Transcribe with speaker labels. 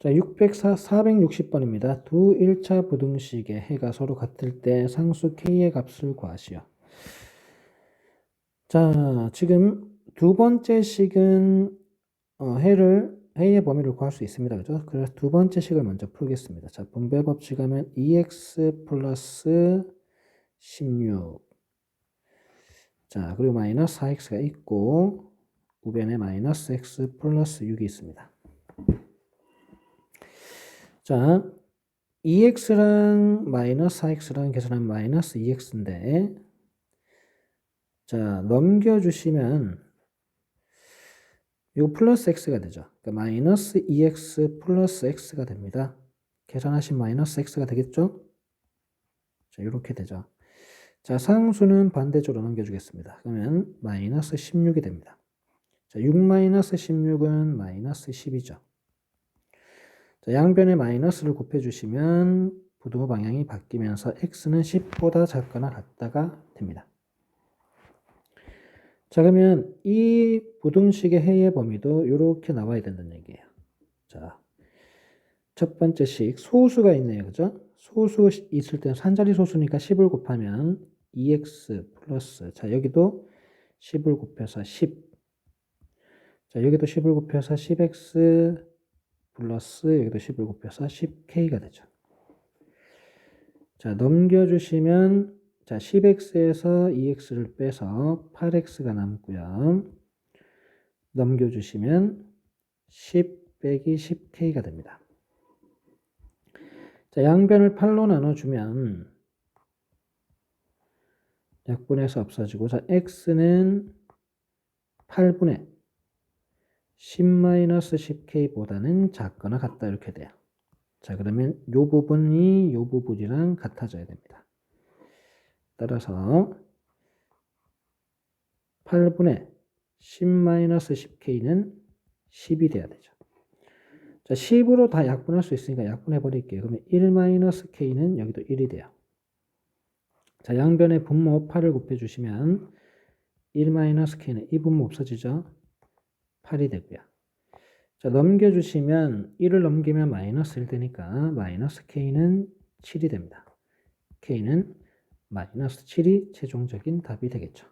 Speaker 1: 자, 604, 460번입니다. 두 1차 부등식의 해가 서로 같을 때 상수 k의 값을 구하시오. 자, 지금 두 번째 식은 어, 해를 해의 범위를 구할 수 있습니다. 그죠? 그래서 두 번째 식을 먼저 풀겠습니다. 자, 분배 법칙 하면 2x 플러스 16 자, 그리고 마이너스 4x가 있고 우변에 마이너스 x 플러스 6이 있습니다. 자, 2x랑 마이너스 4x랑 계산하면 마이너스 2x인데 자, 넘겨주시면 이거 플러스 x가 되죠. 그러니까 마이너스 2x 플러스 x가 됩니다. 계산하신 마이너스 x가 되겠죠? 자, 이렇게 되죠. 자, 상수는 반대쪽으로 넘겨주겠습니다. 그러면 마이너스 16이 됩니다. 자, 6 마이너스 16은 마이너스 10이죠. 자, 양변에 마이너스를 곱해주시면 부등호 방향이 바뀌면서 x는 10보다 작거나 같다가 됩니다. 자, 그러면 이 부등식의 해의 범위도 이렇게 나와야 된다는 얘기예요. 자, 첫 번째 식 소수가 있네요. 그죠? 소수 있을 때는 산자리 소수니까 10을 곱하면 2x 플러스 자, 여기도 10을 곱해서 10 자, 여기도 10을 곱해서 10x 플러스 여기도 10을 곱해서 10k가 되죠. 자, 넘겨주시면 자, 10x에서 2x를 빼서 8x가 남고요. 넘겨주시면 10 빼기 10k가 됩니다. 자, 양변을 8로 나눠주면 약분해서 없어지고 자, x는 8분의 10-10k보다는 작거나 같다 이렇게 돼요. 자, 그러면 요 부분이 요 부분이랑 같아져야 됩니다. 따라서 8분의 10-10k는 10이 돼야 되죠. 자, 10으로 다 약분할 수 있으니까 약분해 버릴게요. 그러면 1-k는 여기도 1이 돼요. 자, 양변에 분모 8을 곱해 주시면 1-k는 이 분모 없어지죠? 8이 되고요. 자, 넘겨주시면 1을 넘기면 마이너스 1 되니까 마이너스 k는 7이 됩니다. k는 마이너스 7이 최종적인 답이 되겠죠.